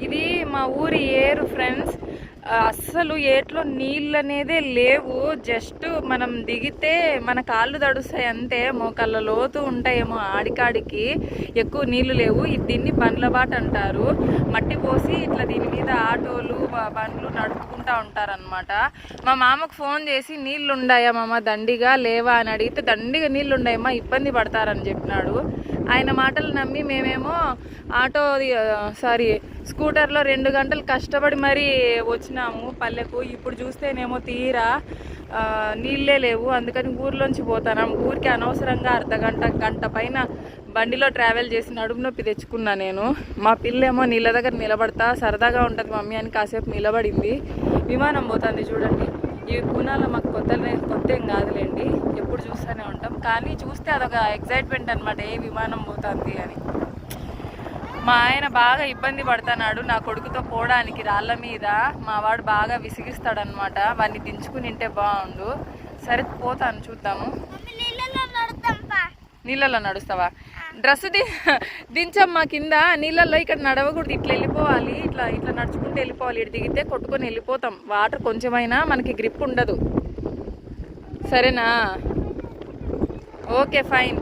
ఇది మా ఊరి ఏరు ఫ్రెండ్స్ అస్సలు ఏట్లో నీళ్ళు అనేదే లేవు. జస్ట్ మనం దిగితే మన కాళ్ళు తడుస్తాయి అంతే. మోకాళ్ళ లోతు ఉంటాయేమో ఆడికాడికి. ఎక్కువ నీళ్ళు లేవు. దీన్ని బండ్లబాట అంటారు. మట్టి పోసి ఇట్లా దీని మీద ఆటోలు బండ్లు నడుపుకుంటా ఉంటారనమాట మా మామకు ఫోన్ చేసి నీళ్ళు ఉండాయా మామ? దండిగా లేవా? అని అడిగితే దండిగా నీళ్ళు ఉండాయమ్మా ఇబ్బంది పడతారని చెప్పినాడు. ఆయన మాటలు నమ్మి మేమేమో ఆటో సారీ స్కూటర్లో రెండు గంటలు కష్టపడి మరీ వచ్చినాము పల్లెకు. ఇప్పుడు చూస్తేనేమో తీరా నీళ్ళే లేవు. అందుకని ఊర్లోంచి పోతాను ఊరికి అనవసరంగా అర్ధ గంట గంట పైన బండిలో ట్రావెల్ చేసి నడుము నొప్పి తెచ్చుకున్నా నేను. మా పిల్లేమో నీళ్ళ దగ్గర నిలబడతా సరదాగా ఉంటుంది మమ్మీ అని కాసేపు నిలబడింది. విమానం పోతుంది చూడండి. ఈ గుణాల మాకు కొత్త కొత్త ఏం కాదులేండి. కానీ చూస్తే అదొక ఎగ్జైట్మెంట్ అనమాట ఏ విమానం పోతుంది అని. మా ఆయన బాగా ఇబ్బంది పడుతున్నాడు నా కొడుకుతో పోవడానికి రాళ్ళ మీద. మా వాడు బాగా విసిగిస్తాడనమాట వాడిని దించుకుని ఉంటే బాగుండు. సరే పోతాను చూద్దాము. నీళ్ళల్లో నడుస్తావా? డ్రెస్ ది దించమ్మా కింద నీళ్ళల్లో ఇక్కడ నడవకూడదు ఇట్లా వెళ్ళిపోవాలి ఇట్లా ఇట్లా నడుచుకుంటూ వెళ్ళిపోవాలి ఇటు దిగితే కొట్టుకొని వెళ్ళిపోతాం. వాటర్ కొంచెమైనా మనకి గ్రిప్ ఉండదు. సరేనా? Okay fine